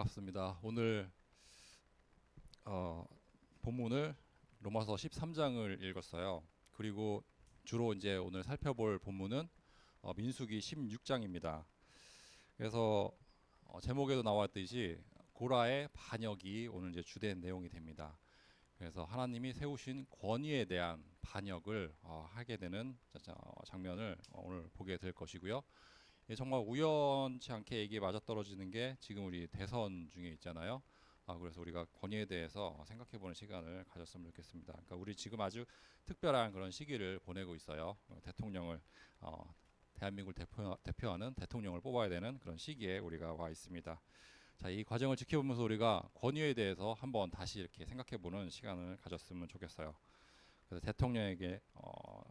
반갑습니다. 오늘 어, 본문을 로마서 13장을 읽었어요. 그리고 주로 이제 오늘 살펴볼 본문은 어, 민수기 16장입니다. 그래서 어, 제목에도 나왔듯이 고라의 반역이 오늘 이제 주된 내용이 됩니다. 그래서 하나님이 세우신 권위에 대한 반역을 어, 하게 되는 장면을 어, 오늘 보게 될 것이고요. 예, 정말 우연치 않게 이게 맞아떨어지는 게 지금 우리 대선 중에 있잖아요. 아, 그래서 우리가 권위에 대해서 생각해보는 시간을 가졌으면 좋겠습니다. 그러니까 우리 지금 아주 특별한 그런 시기를 보내고 있어요. 어, 대통령을 어, 대한민국을 대표, 대표하는 대통령을 뽑아야 되는 그런 시기에 우리가 와 있습니다. 자, 이 과정을 지켜보면서 우리가 권위에 대해서 한번 다시 이렇게 생각해보는 시간을 가졌으면 좋겠어요. 그래서 대통령에게 어,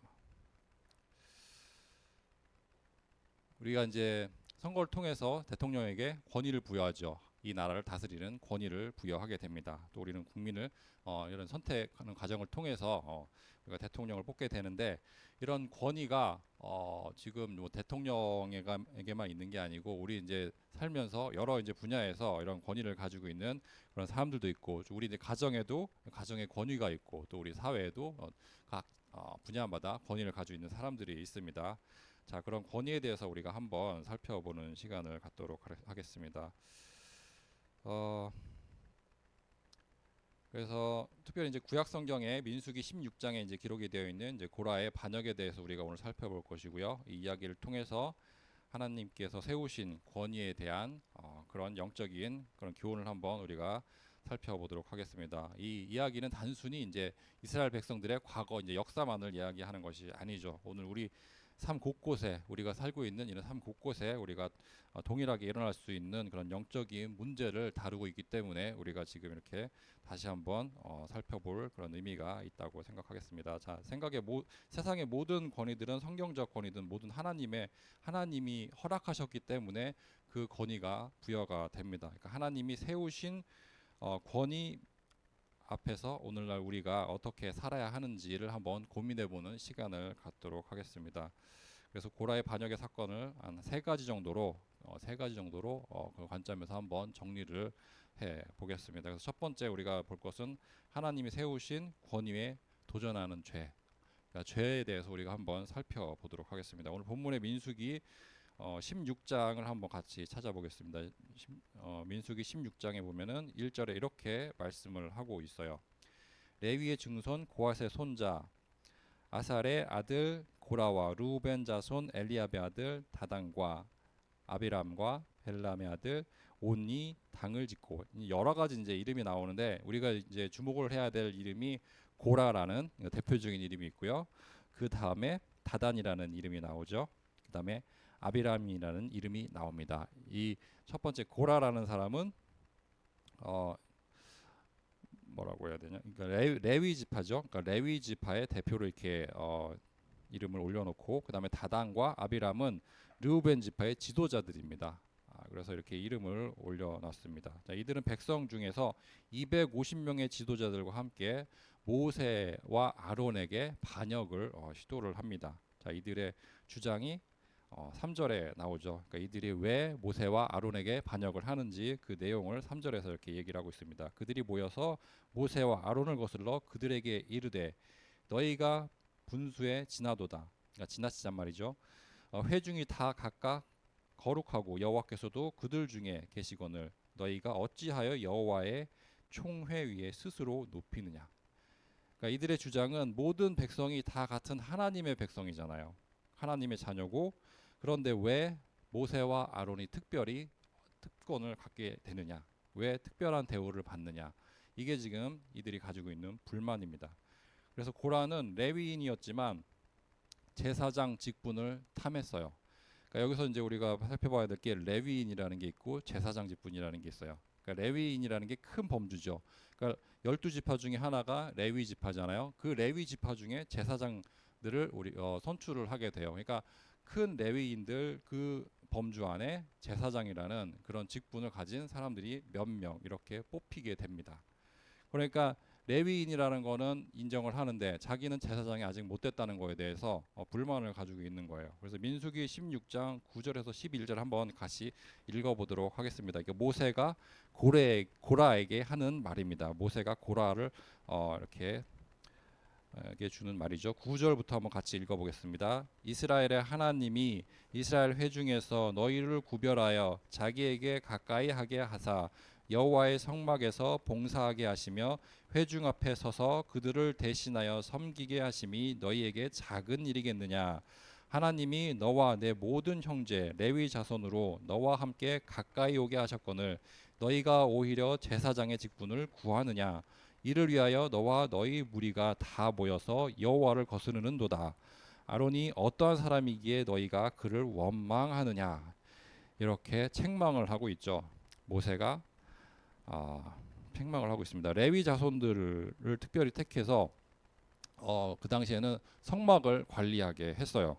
우리가 이제 선거를 통해서 대통령에게 권위를 부여하죠. 이 나라를 다스리는 권위를 부여하게 됩니다. 또 우리는 국민을 어, 이런 선택하는 과정을 통해서 어, 우리가 대통령을 뽑게 되는데 이런 권위가 어, 지금 뭐 대통령에게만 있는 게 아니고 우리 이제 살면서 여러 이제 분야에서 이런 권위를 가지고 있는 그런 사람들도 있고 우리 이제 가정에도 가정의 권위가 있고 또 우리 사회에도 어, 각 어, 분야마다 권위를 가지고 있는 사람들이 있습니다. 자 그런 권위에 대해서 우리가 한번 살펴보는 시간을 갖도록 하겠습니다. 어, 그래서 특별히 이제 구약 성경의 민수기 16장에 이제 기록이 되어 있는 이제 고라의 반역에 대해서 우리가 오늘 살펴볼 것이고요. 이 이야기를 통해서 하나님께서 세우신 권위에 대한 어, 그런 영적인 그런 교훈을 한번 우리가 살펴보도록 하겠습니다. 이 이야기는 단순히 이제 이스라엘 백성들의 과거 이제 역사만을 이야기하는 것이 아니죠. 오늘 우리 삶 곳곳에 우리가 살고 있는 이런 삶 곳곳에 우리가 어, 동일하게 일어날 수 있는 그런 영적인 문제를 다루고 있기 때문에 우리가 지금 이렇게 다시 한번 어, 살펴볼 그런 의미가 있다고 생각하겠습니다. 자, 생각의 모, 세상의 모든 권위들은 성경적 권위든 모든 하나님의 하나님이 허락하셨기 때문에 그 권위가 부여가 됩니다. 그러니까 하나님이 세우신 어, 권위 앞에서 오늘날 우리가 어떻게 살아야 하는지를 한번 고민해보는 시간을 갖도록 하겠습니다. 그래서 고라의 반역의 사건을 한 세 가지 정도로 어, 세 가지 정도로 어, 그 관점에서 한번 정리를 해 보겠습니다. 그래서 첫 번째 우리가 볼 것은 하나님이 세우신 권위에 도전하는 죄, 그러니까 죄에 대해서 우리가 한번 살펴보도록 하겠습니다. 오늘 본문의 민수기 어, 16장을 한번 같이 찾아보겠습니다. 심- 어, 민수기 16장에 보면은 1절에 이렇게 말씀을 하고 있어요. 레위의 증손 고아스의 손자 아살의 아들 고라와 루벤 자손 엘리압의 아들 다단과 아비람과 벨람의 아들 온이 당을 짓고 이 여러 가지 이제 이름이 나오는데 우리가 이제 주목을 해야 될 이름이 고라라는 대표적인 이름이 있고요. 그 다음에 다단이라는 이름이 나오죠. 그 다음에 아비람이라는 이름이 나옵니다. 이 첫 번째 고라라는 사람은 어 뭐라고 해야 되냐? 그러니까 레, 레위 지파죠. 그러니까 레위 지파의 대표로 이렇게 어 이름을 올려놓고 그 다음에 다단과 아비람은 르우벤 지파의 지도자들입니다. 아, 그래서 이렇게 이름을 올려놨습니다. 자, 이들은 백성 중에서 250명의 지도자들과 함께 모세와 아론에게 반역을 어, 시도를 합니다. 자, 이들의 주장이 어, 3절에 나오죠. 그러니까 이들이 왜 모세와 아론에게 반역을 하는지 그 내용을 3절에서 이렇게 얘기를 하고 있습니다. 그들이 모여서 모세와 아론을 거슬러 그들에게 이르되 너희가 분수에 지나도다. 그러니까 지나치단 말이죠. 어, 회중이 다 각각 거룩하고 여호와께서도 그들 중에 계시거늘 너희가 어찌하여 여호와의 총회 위에 스스로 높이느냐. 그러니까 이들의 주장은 모든 백성이 다 같은 하나님의 백성이잖아요. 하나님의 자녀고 그런데 왜 모세와 아론이 특별히 특권을 갖게 되느냐? 왜 특별한 대우를 받느냐? 이게 지금 이들이 가지고 있는 불만입니다. 그래서 고라는 레위인이었지만 제사장 직분을 탐했어요. 그러니까 여기서 이제 우리가 살펴봐야 될 게 레위인이라는 게 있고 제사장 직분이라는 게 있어요. 그러니까 레위인이라는 게 큰 범주죠. 그러니까 열두 지파 중에 하나가 레위 지파잖아요. 그 레위 지파 중에 제사장들을 우리 어, 선출을 하게 돼요. 그러니까 큰 레위인들 그 범주 안에 제사장이라는 그런 직분을 가진 사람들이 몇 명 이렇게 뽑히게 됩니다. 그러니까 레위인이라는 거는 인정을 하는데 자기는 제사장이 아직 못 됐다는 거에 대해서 어, 불만을 가지고 있는 거예요. 그래서 민수기 16장 9절에서 11절 한번 같이 읽어보도록 하겠습니다. 이게 모세가 고래 고라에게 하는 말입니다. 모세가 고라를 어, 이렇게 에게 주는 말이죠. 9절부터 한번 같이 읽어 보겠습니다. 이스라엘의 하나님이 이스라엘 회중에서 너희를 구별하여 자기에게 가까이 하게 하사 여호와의 성막에서 봉사하게 하시며 회중 앞에 서서 그들을 대신하여 섬기게 하심이 너희에게 작은 일이겠느냐 하나님이 너와 내 모든 형제 레위 자손으로 너와 함께 가까이 오게 하셨거늘 너희가 오히려 제사장의 직분을 구하느냐 이를 위하여 너와 너희 무리가 다 모여서 여호와를 거스르는도다 아론이 어떠한 사람이기에 너희가 그를 원망하느냐 이렇게 책망을 하고 있죠 모세가 아, 책망을 하고 있습니다. 레위 자손들을 특별히 택해서 어, 그 당시에는 성막을 관리하게 했어요.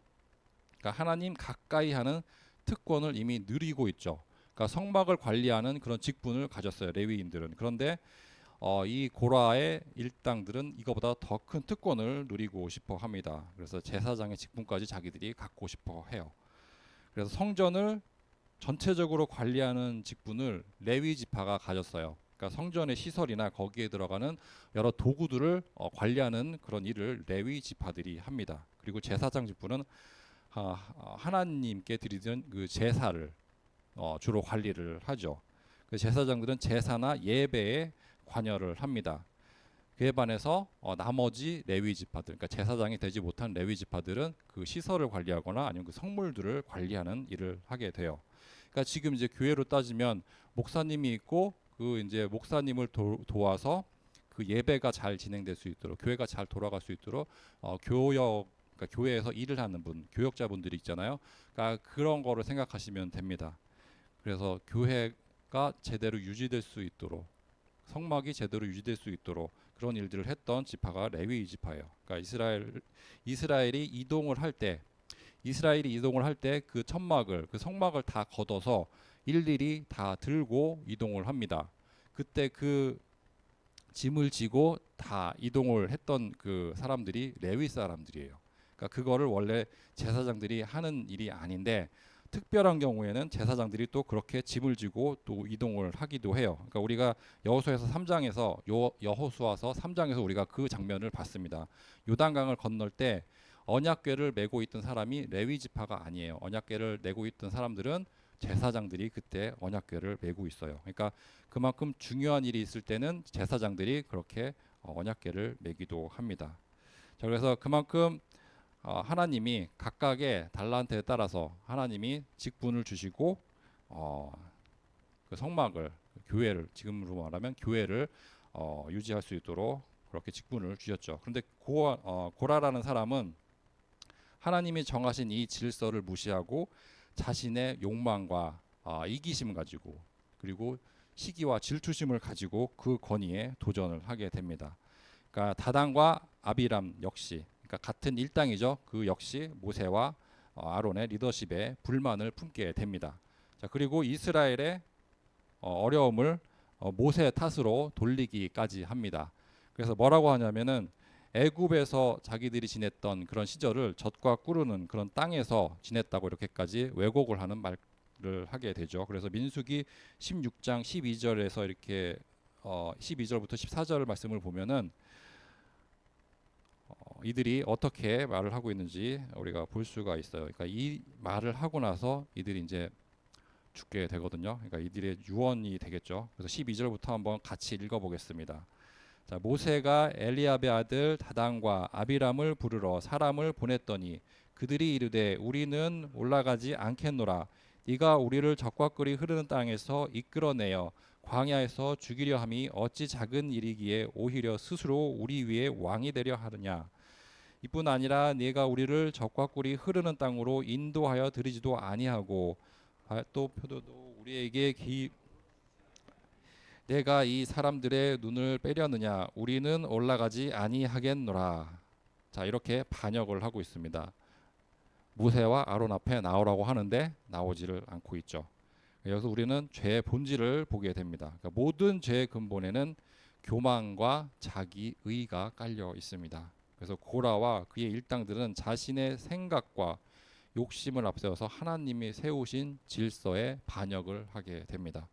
그러니까 하나님 가까이 하는 특권을 이미 누리고 있죠. 그러니까 성막을 관리하는 그런 직분을 가졌어요. 레위인들은. 그런데 어, 이 고라의 일당들은 이거보다 더 큰 특권을 누리고 싶어 합니다. 그래서 제사장의 직분까지 자기들이 갖고 싶어 해요. 그래서 성전을 전체적으로 관리하는 직분을 레위 지파가 가졌어요. 그러니까 성전의 시설이나 거기에 들어가는 여러 도구들을 어, 관리하는 그런 일을 레위 지파들이 합니다. 그리고 제사장 직분은 아, 어, 하나님께 드리던 그 제사를 어, 주로 관리를 하죠. 그 제사장들은 제사나 예배에 관여를 합니다. 그에 반해서 어, 나머지 레위 지파들, 그러니까 제사장이 되지 못한 레위 지파들은 그 시설을 관리하거나 아니면 그 성물들을 관리하는 일을 하게 돼요. 그러니까 지금 이제 교회로 따지면 목사님이 있고 그 이제 목사님을 도, 도와서 그 예배가 잘 진행될 수 있도록 교회가 잘 돌아갈 수 있도록 어, 교역 그러니까 교회에서 일을 하는 분 교역자분들이 있잖아요. 그러니까 그런 거를 생각하시면 됩니다. 그래서 교회가 제대로 유지될 수 있도록 성막이 제대로 유지될 수 있도록 그런 일들을 했던 지파가 레위 지파예요. 그러니까 이스라엘 이스라엘이 이동을 할 때 이스라엘이 이동을 할 때 그 천막을 그 성막을 다 걷어서 일일이 다 들고 이동을 합니다. 그때 그 짐을 지고 다 이동을 했던 그 사람들이 레위 사람들이에요. 그러니까 그거를 원래 제사장들이 하는 일이 아닌데 특별한 경우에는 제사장들이 또 그렇게 짐을 지고 또 이동을 하기도 해요. 그러니까 우리가 여호수아서 3장에서 요 여호수아서 3장에서 우리가 그 장면을 봤습니다. 요단강을 건널 때 언약궤를 메고 있던 사람이 레위 지파가 아니에요. 언약궤를 메고 있던 사람들은 제사장들이 그때 언약궤를 메고 있어요. 그러니까 그만큼 중요한 일이 있을 때는 제사장들이 그렇게 어, 언약궤를 메기도 합니다. 자, 그래서 그만큼 어, 하나님이 각각의 달란트에 따라서 하나님이 직분을 주시고 어, 그 성막을 교회를 지금으로 말하면 교회를 어, 유지할 수 있도록 그렇게 직분을 주셨죠. 그런데 고, 어, 고라라는 사람은 하나님이 정하신 이 질서를 무시하고 자신의 욕망과 어, 이기심 가지고 그리고 시기와 질투심을 가지고 그 권위에 도전을 하게 됩니다. 그러니까 다단과 아비람 역시 그러니까 같은 일당이죠. 그 역시 모세와 어, 아론의 리더십에 불만을 품게 됩니다. 자 그리고 이스라엘의 어, 어려움을 어, 모세 탓으로 돌리기까지 합니다. 그래서 뭐라고 하냐면은 애굽에서 자기들이 지냈던 그런 시절을 젖과 꿀르는 그런 땅에서 지냈다고 이렇게까지 왜곡을 하는 말을 하게 되죠. 그래서 민수기 16장 12절에서 이렇게 어 12절부터 14절 말씀을 보면은 어 이들이 어떻게 말을 하고 있는지 우리가 볼 수가 있어요. 그러니까 이 말을 하고 나서 이들이 이제 죽게 되거든요. 그러니까 이들의 유언이 되겠죠. 그래서 12절부터 한번 같이 읽어보겠습니다. 자, 모세가 엘리압의 아들 다단과 아비람을 부르러 사람을 보냈더니 그들이 이르되 우리는 올라가지 않겠노라 네가 우리를 적과 꿀이 흐르는 땅에서 이끌어내어 광야에서 죽이려 함이 어찌 작은 일이기에 오히려 스스로 우리 위에 왕이 되려 하느냐 이뿐 아니라 네가 우리를 적과 꿀이 흐르는 땅으로 인도하여 들이지도 아니하고 또 표도도 우리에게 기, 내가 이 사람들의 눈을 빼려느냐? 우리는 올라가지 아니하겠노라. 자 이렇게 반역을 하고 있습니다. 모세와 아론 앞에 나오라고 하는데 나오지를 않고 있죠. 여기서 우리는 죄의 본질을 보게 됩니다. 그러니까 모든 죄의 근본에는 교만과 자기 의가 깔려 있습니다. 그래서 고라와 그의 일당들은 자신의 생각과 욕심을 앞세워서 하나님이 세우신 질서에 반역을 하게 됩니다.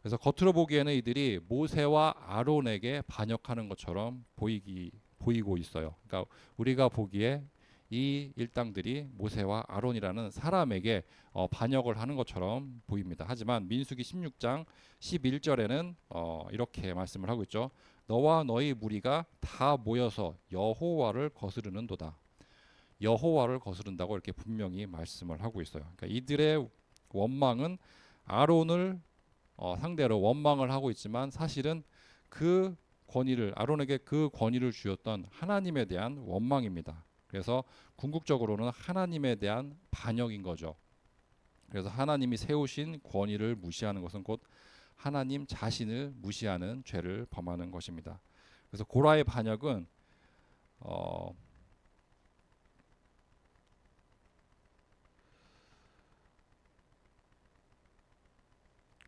그래서 겉으로 보기에는 이들이 모세와 아론에게 반역하는 것처럼 보이기 보이고 있어요. 그러니까 우리가 보기에 이 일당들이 모세와 아론이라는 사람에게 어, 반역을 하는 것처럼 보입니다. 하지만 민수기 16장 11절에는 어, 이렇게 말씀을 하고 있죠. 너와 너희 무리가 다 모여서 여호와를 거스르는도다. 여호와를 거스른다고 이렇게 분명히 말씀을 하고 있어요. 그러니까 이들의 원망은 아론을 어, 상대로 원망을 하고 있지만 사실은 그 권위를 아론에게 그 권위를 주었던 하나님에 대한 원망입니다. 그래서 궁극적으로는 하나님에 대한 반역인 거죠. 그래서 하나님이 세우신 권위를 무시하는 것은 곧 하나님 자신을 무시하는 죄를 범하는 것입니다. 그래서 고라의 반역은 어,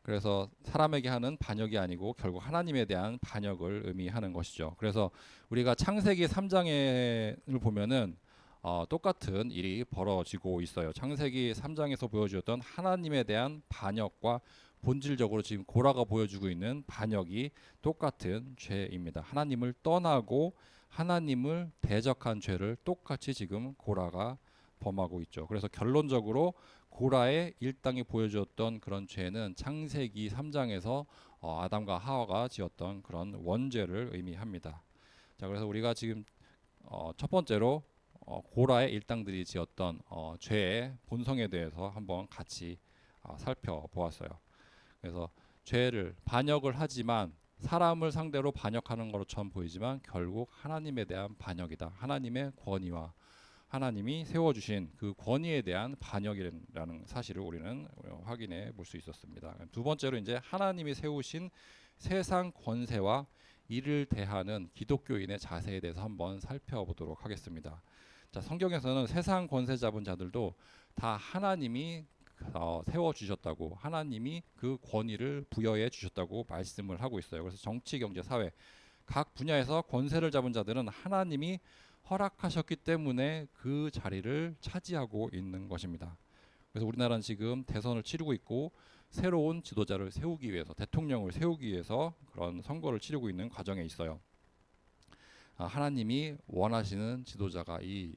그래서 사람에게 하는 반역이 아니고 결국 하나님에 대한 반역을 의미하는 것이죠. 그래서 우리가 창세기 3장을 보면은 어, 똑같은 일이 벌어지고 있어요. 창세기 3장에서 보여주었던 하나님에 대한 반역과 본질적으로 지금 고라가 보여주고 있는 반역이 똑같은 죄입니다. 하나님을 떠나고 하나님을 대적한 죄를 똑같이 지금 고라가 범하고 있죠. 그래서 결론적으로 고라의 일당이 보여주었던 그런 죄는 창세기 3장에서 어, 아담과 하와가 지었던 그런 원죄를 의미합니다. 자, 그래서 우리가 지금 어, 첫 번째로 어, 고라의 일당들이 지었던 어, 죄의 본성에 대해서 한번 같이 어, 살펴보았어요. 그래서 죄를 반역을 하지만 사람을 상대로 반역하는 것처럼 보이지만 결국 하나님에 대한 반역이다. 하나님의 권위와 하나님이 세워주신 그 권위에 대한 반역이라는 사실을 우리는 확인해 볼 수 있었습니다. 두 번째로 이제 하나님이 세우신 세상 권세와 이를 대하는 기독교인의 자세에 대해서 한번 살펴보도록 하겠습니다. 자, 성경에서는 세상 권세 잡은 자들도 다 하나님이 어, 세워 주셨다고 하나님이 그 권위를 부여해 주셨다고 말씀을 하고 있어요. 그래서 정치, 경제, 사회 각 분야에서 권세를 잡은 자들은 하나님이 허락하셨기 때문에 그 자리를 차지하고 있는 것입니다. 그래서 우리나라는 지금 대선을 치르고 있고 새로운 지도자를 세우기 위해서 대통령을 세우기 위해서 그런 선거를 치르고 있는 과정에 있어요. 아, 하나님이 원하시는 지도자가 이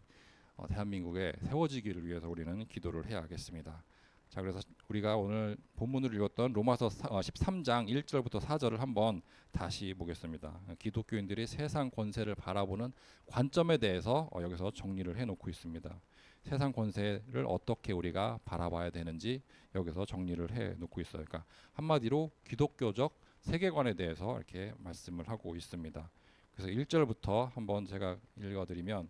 어, 대한민국에 세워지기를 위해서 우리는 기도를 해야겠습니다. 자, 그래서 우리가 오늘 본문을 읽었던 로마서 13장 1절부터 4절을 한번 다시 보겠습니다. 기독교인들이 세상 권세를 바라보는 관점에 대해서 어, 여기서 정리를 해 놓고 있습니다. 세상 권세를 어떻게 우리가 바라봐야 되는지 여기서 정리를 해 놓고 있어요. 그러니까 한마디로 기독교적 세계관에 대해서 이렇게 말씀을 하고 있습니다. 그래서 1절부터 한번 제가 읽어 드리면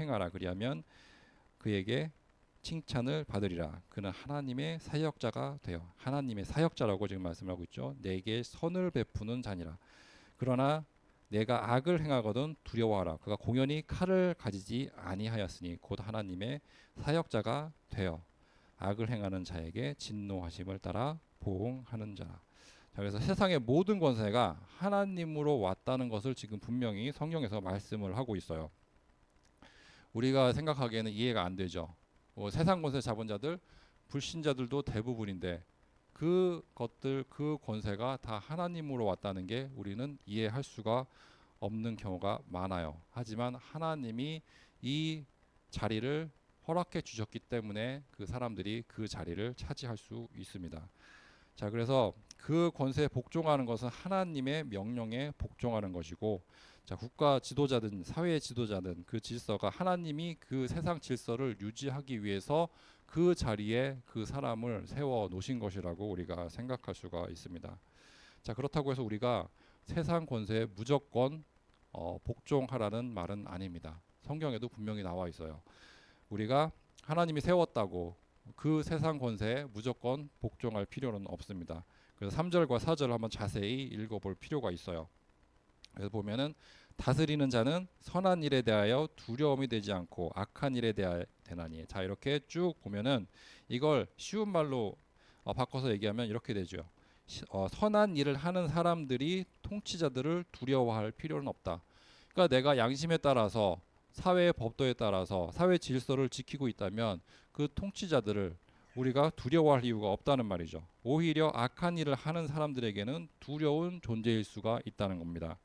행하라 그리하면 그에게 칭찬을 받으리라. 그는 하나님의 사역자가 되어 하나님의 사역자라고 지금 말씀하고 있죠. 내게 선을 베푸는 자니라. 그러나 내가 악을 행하거든 두려워하라. 그가 공연히 칼을 가지지 아니하였으니 곧 하나님의 사역자가 되어 악을 행하는 자에게 진노하심을 따라 보응하는 자. 자, 그래서 세상의 모든 권세가 하나님으로 왔다는 것을 지금 분명히 성경에서 말씀을 하고 있어요. 우리가 생각하기에는 이해가 안 되죠. 뭐 세상 권세 잡은 자들 불신자들도 대부분인데 그 것들 그 권세가 다 하나님으로 왔다는 게 우리는 이해할 수가 없는 경우가 많아요. 하지만 하나님이 이 자리를 허락해 주셨기 때문에 그 사람들이 그 자리를 차지할 수 있습니다. 자, 그래서 그 권세에 복종하는 것은 하나님의 명령에 복종하는 것이고 자, 국가 지도자든 사회 지도자든 그 질서가 하나님이 그 세상 질서를 유지하기 위해서 그 자리에 그 사람을 세워 놓으신 것이라고 우리가 생각할 수가 있습니다. 자, 그렇다고 해서 우리가 세상 권세에 무조건 어, 복종하라는 말은 아닙니다. 성경에도 분명히 나와 있어요. 우리가 하나님이 세웠다고 그 세상 권세에 무조건 복종할 필요는 없습니다. 그래서 3절과 4절을 한번 자세히 읽어볼 필요가 있어요. 그래서 보면은 다스리는 자는 선한 일에 대하여 두려움이 되지 않고 악한 일에 대하여 되나니. 자 이렇게 쭉 보면은 이걸 쉬운 말로 어, 바꿔서 얘기하면 이렇게 되죠. 시- 어, 선한 일을 하는 사람들이 통치자들을 두려워할 필요는 없다. 그러니까 내가 양심에 따라서 사회의 법도에 따라서 사회 질서를 지키고 있다면 그 통치자들을 우리가 두려워할 이유가 없다는 말이죠. 오히려 악한 일을 하는 사람들에게는 두려운 존재일 수가 있다는 겁니다.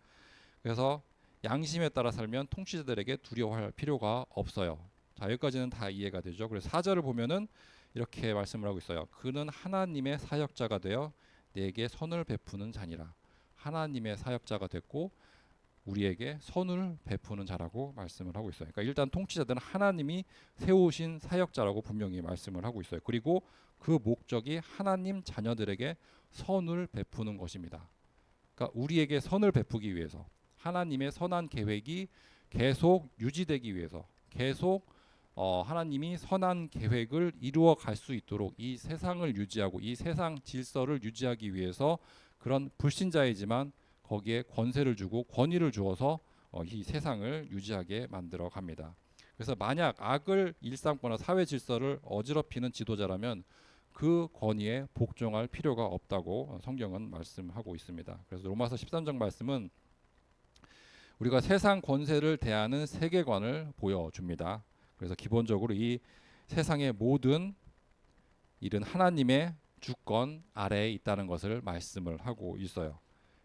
그래서 양심에 따라 살면 통치자들에게 두려워할 필요가 없어요. 자 여기까지는 다 이해가 되죠. 그래서 사절을 보면은 이렇게 말씀을 하고 있어요. 그는 하나님의 사역자가 되어 내게 선을 베푸는 자니라. 하나님의 사역자가 됐고 우리에게 선을 베푸는 자라고 말씀을 하고 있어요. 그러니까 일단 통치자들은 하나님이 세우신 사역자라고 분명히 말씀을 하고 있어요. 그리고 그 목적이 하나님 자녀들에게 선을 베푸는 것입니다. 그러니까 우리에게 선을 베푸기 위해서 하나님의 선한 계획이 계속 유지되기 위해서 계속 어, 하나님이 선한 계획을 이루어 갈 수 있도록 이 세상을 유지하고 이 세상 질서를 유지하기 위해서 그런 불신자이지만 거기에 권세를 주고 권위를 주어서 어, 이 세상을 유지하게 만들어 갑니다. 그래서 만약 악을 일삼거나 사회 질서를 어지럽히는 지도자라면 그 권위에 복종할 필요가 없다고 어, 성경은 말씀하고 있습니다. 그래서 로마서 13장 말씀은 우리가 세상 권세를 대하는 세계관을 보여줍니다. 그래서 기본적으로 이 세상의 모든 일은 하나님의 주권 아래에 있다는 것을 말씀을 하고 있어요.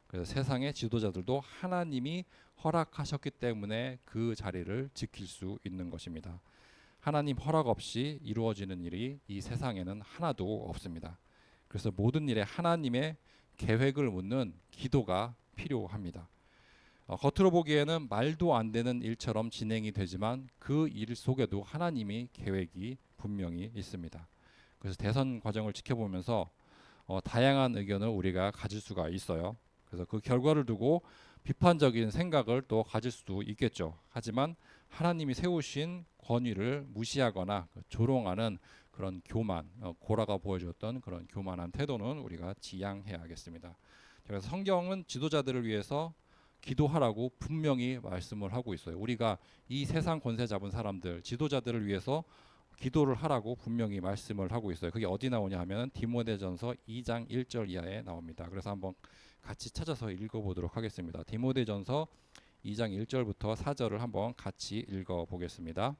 그래서 세상의 지도자들도 하나님이 허락하셨기 때문에 그 자리를 지킬 수 있는 것입니다. 하나님 허락 없이 이루어지는 일이 이 세상에는 하나도 없습니다. 그래서 모든 일에 하나님의 계획을 묻는 기도가 필요합니다. 어, 겉으로 보기에는 말도 안 되는 일처럼 진행이 되지만 그 일 속에도 하나님이 계획이 분명히 있습니다. 그래서 대선 과정을 지켜보면서 어, 다양한 의견을 우리가 가질 수가 있어요. 그래서 그 결과를 두고 비판적인 생각을 또 가질 수도 있겠죠. 하지만 하나님이 세우신 권위를 무시하거나 조롱하는 그런 교만, 어, 고라가 보여줬던 그런 교만한 태도는 우리가 지양해야겠습니다. 그래서 성경은 지도자들을 위해서 기도하라고 분명히 말씀을 하고 있어요. 우리가 이 세상 권세 잡은 사람들, 지도자들을 위해서 기도를 하라고 분명히 말씀을 하고 있어요. 그게 어디 나오냐 하면 디모데전서 2장 1절 이하에 나옵니다. 그래서 한번 같이 찾아서 읽어 보도록 하겠습니다. 디모데전서 2장 1절부터 4절을 한번 같이 읽어 보겠습니다.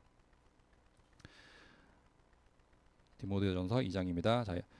디모데전서 2장입니다. 자,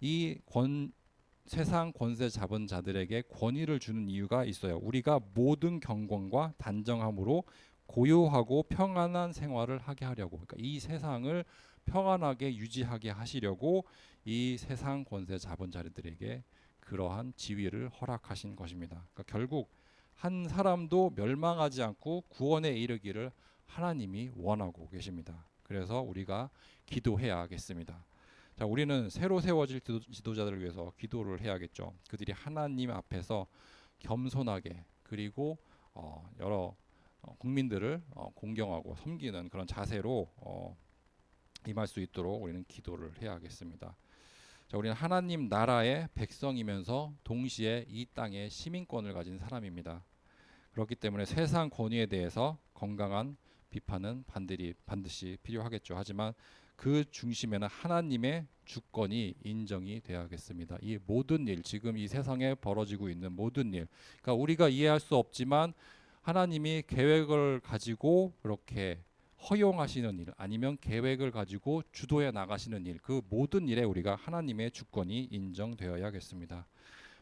이 권 세상 권세 잡은 자들에게 권위를 주는 이유가 있어요. 우리가 모든 경건과 단정함으로 고요하고 평안한 생활을 하게 하려고. 그러니까 이 세상을 평안하게 유지하게 하시려고 이 세상 권세 잡은 자들에게 그러한 지위를 허락하신 것입니다. 그러니까 결국 한 사람도 멸망하지 않고 구원에 이르기를 하나님이 원하고 계십니다. 그래서 우리가 기도해야겠습니다. 자, 우리는 새로 세워질 지도, 자들을 위해서 기도를 해야겠죠. 그들이 하나님 앞에서 겸손하게 그리고 어, 여러 어, 국민들을 어, 공경하고 섬기는 그런 자세로 어, 임할 수 있도록 우리는 기도를 해야겠습니다. 자, 우리는 하나님 나라의 백성이면서 동시에 이 땅의 시민권을 가진 사람입니다. 그렇기 때문에 세상 권위에 대해서 건강한 비판은 반드시 반드시 필요하겠죠. 하지만 그 중심에는 하나님의 주권이 인정이 돼야겠습니다. 이 모든 일, 지금 이 세상에 벌어지고 있는 모든 일, 그러니까 우리가 이해할 수 없지만 하나님이 계획을 가지고 그렇게 허용하시는 일, 아니면 계획을 가지고 주도해 나가시는 일, 그 모든 일에 우리가 하나님의 주권이 인정되어야겠습니다.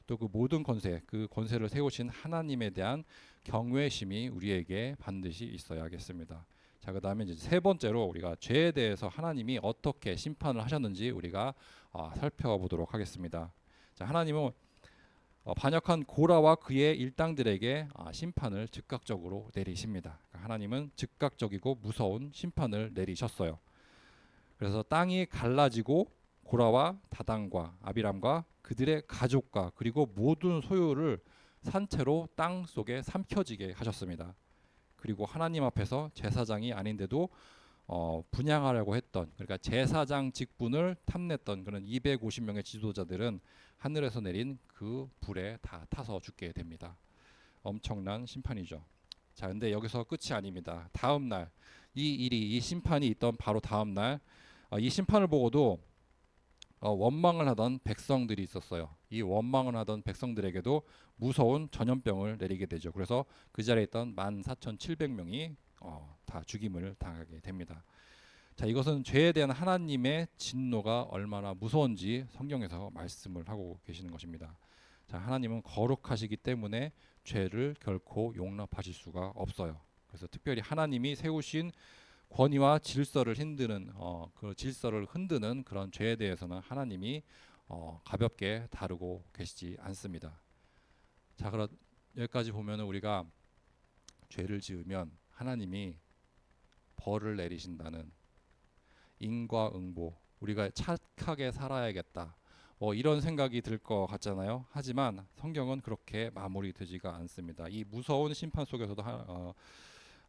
또 그 모든 권세, 그 권세를 세우신 하나님에 대한 경외심이 우리에게 반드시 있어야겠습니다. 자, 그다음에 이제 세 번째로 우리가 죄에 대해서 하나님이 어떻게 심판을 하셨는지 우리가 아, 살펴보도록 하겠습니다. 자, 하나님은 어, 반역한 고라와 그의 일당들에게 아, 심판을 즉각적으로 내리십니다. 그러니까 하나님은 즉각적이고 무서운 심판을 내리셨어요. 그래서 땅이 갈라지고 고라와 다단과 아비람과 그들의 가족과 그리고 모든 소유를 산채로 땅 속에 삼켜지게 하셨습니다. 그리고 하나님 앞에서 제사장이 아닌데도 어, 분양하려고 했던 그러니까 제사장 직분을 탐냈던 그런 250명의 지도자들은 하늘에서 내린 그 불에 다 타서 죽게 됩니다. 엄청난 심판이죠. 자, 근데 여기서 끝이 아닙니다. 다음 날 이 일이 이 심판이 있던 바로 다음 날 어, 이 심판을 보고도 어, 원망을 하던 백성들이 있었어요. 이 원망을 하던 백성들에게도 무서운 전염병을 내리게 되죠. 그래서 그 자리에 있던 14,700명이 어, 다 죽임을 당하게 됩니다. 자, 이것은 죄에 대한 하나님의 진노가 얼마나 무서운지 성경에서 말씀을 하고 계시는 것입니다. 자, 하나님은 거룩하시기 때문에 죄를 결코 용납하실 수가 없어요. 그래서 특별히 하나님이 세우신 권위와 질서를 흔드는 어, 그 질서를 흔드는 그런 죄에 대해서는 하나님이 어, 가볍게 다루고 계시지 않습니다. 자, 그럼 여기까지 보면은 우리가 죄를 지으면 하나님이 벌을 내리신다는 인과응보 우리가 착하게 살아야겠다. 뭐 이런 생각이 들 것 같잖아요. 하지만 성경은 그렇게 마무리되지가 않습니다. 이 무서운 심판 속에서도 하, 어,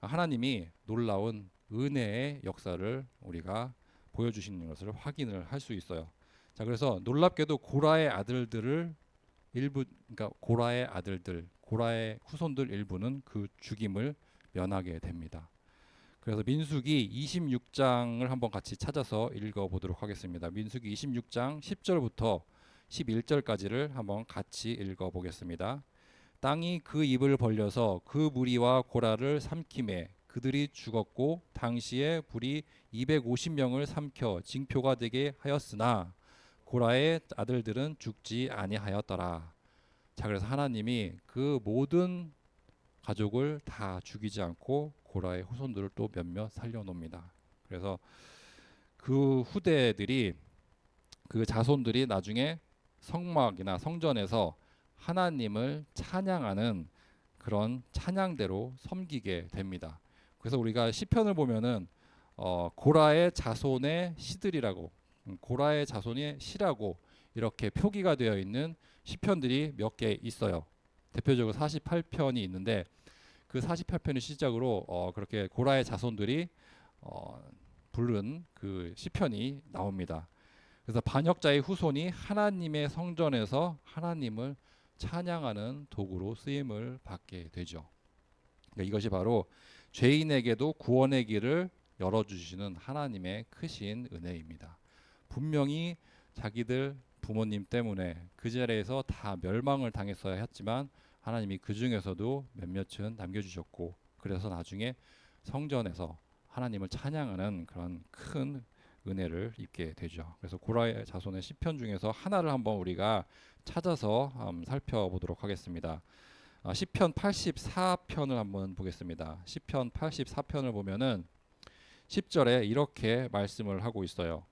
하나님이 놀라운 은혜의 역사를 우리가 보여주시는 것을 확인을 할 수 있어요. 자, 그래서 놀랍게도 고라의 아들들을 일부, 그러니까 고라의 아들들, 고라의 후손들 일부는 그 죽임을 면하게 됩니다. 그래서 민수기 26장을 한번 같이 찾아서 읽어 보도록 하겠습니다. 민수기 26장 10절부터 11절까지를 한번 같이 읽어 보겠습니다. 땅이 그 입을 벌려서 그 무리와 고라를 삼킴에 그들이 죽었고 당시에 불이 250명을 삼켜 징표가 되게 하였으나 고라의 아들들은 죽지 아니하였더라. 자 그래서 하나님이 그 모든 가족을 다 죽이지 않고 고라의 후손들을 또 몇몇 살려놓습니다. 그래서 그 후대들이 그 자손들이 나중에 성막이나 성전에서 하나님을 찬양하는 그런 찬양대로 섬기게 됩니다. 그래서 우리가 시편을 보면은 어, 고라의 자손의 시들이라고 음, 고라의 자손의 시라고 이렇게 표기가 되어 있는 시편들이 몇 개 있어요. 대표적으로 48편이 있는데 그 48편을 시작으로 어, 그렇게 고라의 자손들이 어, 부른 그 시편이 나옵니다. 그래서 반역자의 후손이 하나님의 성전에서 하나님을 찬양하는 도구로 쓰임을 받게 되죠. 그러니까 이것이 바로 죄인에게도 구원의 길을 열어주시는 하나님의 크신 은혜입니다. 분명히 자기들 부모님 때문에 그 자리에서 다 멸망을 당했어야 했지만 하나님이 그 중에서도 몇몇은 남겨주셨고 그래서 나중에 성전에서 하나님을 찬양하는 그런 큰 은혜를 입게 되죠. 그래서 고라의 자손의 시편 중에서 하나를 한번 우리가 찾아서 음, 살펴보도록 하겠습니다. 아, 시편 84편을 한번 보겠습니다. 시편 84편을 보면은 10절에 이렇게 말씀을 하고 있어요.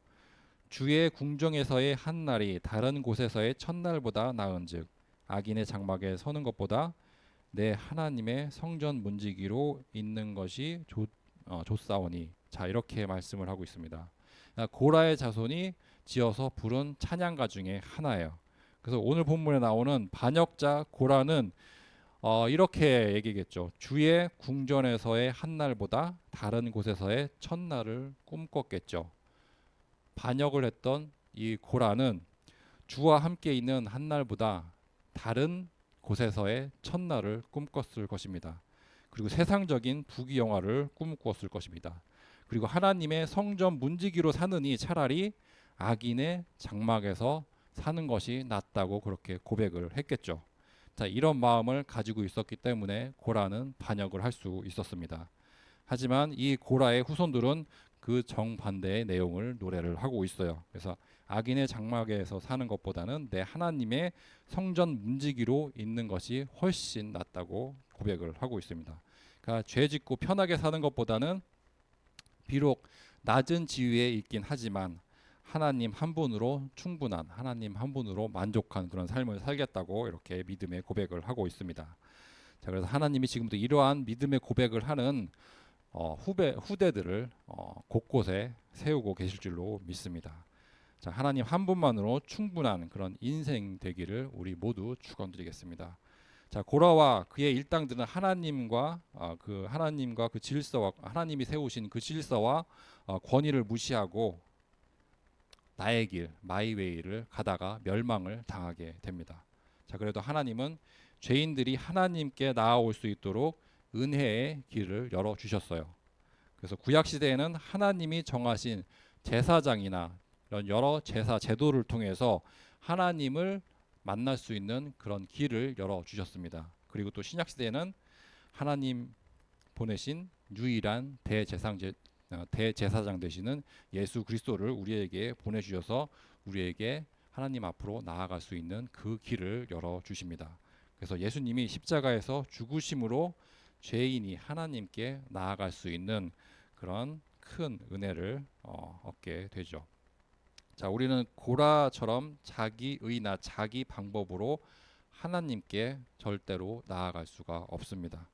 주의 궁정에서의 한 날이 다른 곳에서의 첫날보다 나은즉 악인의 장막에 서는 것보다 내 하나님의 성전 문지기로 있는 것이 좋, 어, 좋사오니 자 이렇게 말씀을 하고 있습니다. 고라의 자손이 지어서 부른 찬양가 중에 하나예요. 그래서 오늘 본문에 나오는 반역자 고라는 어, 이렇게 얘기겠죠. 주의 궁전에서의 한 날보다 다른 곳에서의 첫날을 꿈꿨겠죠. 반역을 했던 이 고라는 주와 함께 있는 한 날보다 다른 곳에서의 첫날을 꿈꿨을 것입니다. 그리고 세상적인 부귀 영화를 꿈꾸었을 것입니다. 그리고 하나님의 성전 문지기로 사느니 차라리 악인의 장막에서 사는 것이 낫다고 그렇게 고백을 했겠죠. 자, 이런 마음을 가지고 있었기 때문에 고라는 반역을 할 수 있었습니다. 하지만 이 고라의 후손들은 그 정반대의 내용을 노래를 하고 있어요. 그래서 악인의 장막에서 사는 것보다는 내 하나님의 성전 문지기로 있는 것이 훨씬 낫다고 고백을 하고 있습니다. 그러니까 죄 짓고 편하게 사는 것보다는 비록 낮은 지위에 있긴 하지만 하나님 한 분으로 충분한 하나님 한 분으로 만족한 그런 삶을 살겠다고 이렇게 믿음의 고백을 하고 있습니다. 자 그래서 하나님이 지금도 이러한 믿음의 고백을 하는 어, 후배 후대들을 어, 곳곳에 세우고 계실 줄로 믿습니다. 자 하나님 한 분만으로 충분한 그런 인생 되기를 우리 모두 축원드리겠습니다. 자 고라와 그의 일당들은 하나님과 어, 그 하나님과 그 질서와 하나님이 세우신 그 질서와 어, 권위를 무시하고 나의 길 마이웨이를 가다가 멸망을 당하게 됩니다. 자 그래도 하나님은 죄인들이 하나님께 나아올 수 있도록 은혜의 길을 열어 주셨어요. 그래서 구약 시대에는 하나님이 정하신 제사장이나 이런 여러 제사 제도를 통해서 하나님을 만날 수 있는 그런 길을 열어 주셨습니다. 그리고 또 신약 시대에는 하나님 보내신 유일한 대제상 어, 대제사장 되시는 예수 그리스도를 우리에게 보내 주셔서 우리에게 하나님 앞으로 나아갈 수 있는 그 길을 열어 주십니다. 그래서 예수님이 십자가에서 죽으심으로 죄인이 하나님께 나아갈 수 있는 그런 큰 은혜를 어, 얻게 되죠. 자, 우리는 고라처럼 자기 의나 자기 방법으로 하나님께 절대로 나아갈 수가 없습니다.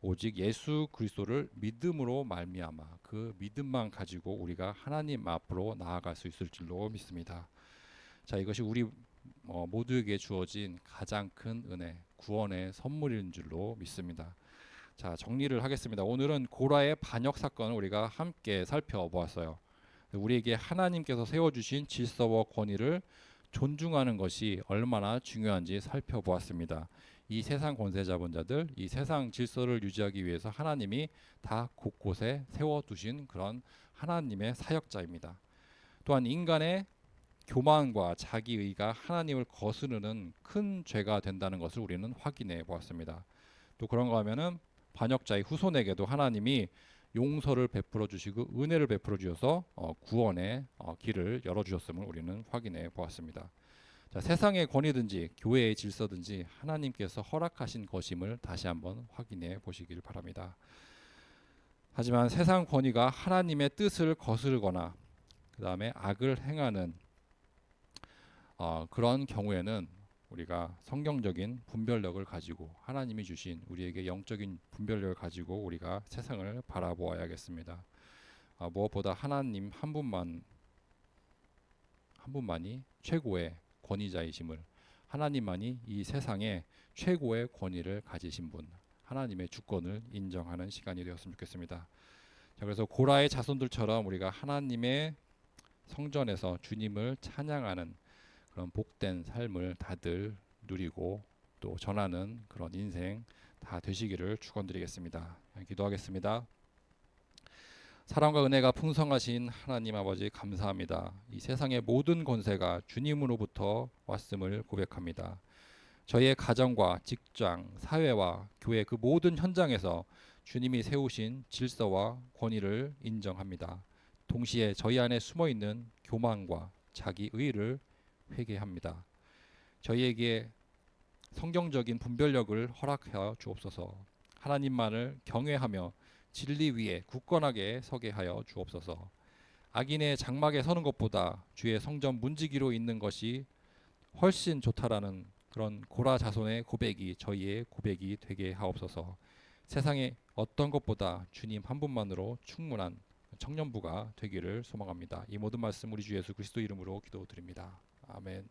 오직 예수 그리스도를 믿음으로 말미암아 그 믿음만 가지고 우리가 하나님 앞으로 나아갈 수 있을 줄로 믿습니다. 자, 이것이 우리 어, 모두에게 주어진 가장 큰 은혜, 구원의 선물인 줄로 믿습니다. 자, 정리를 하겠습니다. 오늘은 고라의 반역 사건을 우리가 함께 살펴보았어요. 우리에게 하나님께서 세워주신 질서와 권위를 존중하는 것이 얼마나 중요한지 살펴보았습니다. 이 세상 권세 잡은 자들, 이 세상 질서를 유지하기 위해서 하나님이 다 곳곳에 세워두신 그런 하나님의 사역자입니다. 또한 인간의 교만과 자기의가 하나님을 거스르는 큰 죄가 된다는 것을 우리는 확인해 보았습니다. 또 그런가 하면은 반역자의 후손에게도 하나님이 용서를 베풀어 주시고 은혜를 베풀어 주셔서 어, 구원의 어, 길을 열어 주셨음을 우리는 확인해 보았습니다. 자, 세상의 권위든지 교회의 질서든지 하나님께서 허락하신 것임을 다시 한번 확인해 보시길 바랍니다. 하지만 세상 권위가 하나님의 뜻을 거스르거나 그 다음에 악을 행하는 어, 그런 경우에는 우리가 성경적인 분별력을 가지고 하나님이 주신 우리에게 영적인 분별력을 가지고 우리가 세상을 바라보아야겠습니다. 아, 무엇보다 하나님 한 분만 한 분만이 최고의 권위자이심을 하나님만이 이 세상에 최고의 권위를 가지신 분 하나님의 주권을 인정하는 시간이 되었으면 좋겠습니다. 자, 그래서 고라의 자손들처럼 우리가 하나님의 성전에서 주님을 찬양하는 그런 복된 삶을 다들 누리고 또 전하는 그런 인생 다 되시기를 축원드리겠습니다. 기도하겠습니다. 사랑과 은혜가 풍성하신 하나님 아버지 감사합니다. 이 세상의 모든 권세가 주님으로부터 왔음을 고백합니다. 저희의 가정과 직장, 사회와 교회 그 모든 현장에서 주님이 세우신 질서와 권위를 인정합니다. 동시에 저희 안에 숨어 있는 교만과 자기 의를 회개합니다. 저희에게 성경적인 분별력을 허락하여 주옵소서. 하나님만을 경외하며 진리 위에 굳건하게 서게 하여 주옵소서. 악인의 장막에 서는 것보다 주의 성전 문지기로 있는 것이 훨씬 좋다라는 그런 고라 자손의 고백이 저희의 고백이 되게 하옵소서. 세상의 어떤 것보다 주님 한 분만으로 충분한 청년부가 되기를 소망합니다. 이 모든 말씀 우리 주 예수 그리스도 이름으로 기도드립니다. 아멘.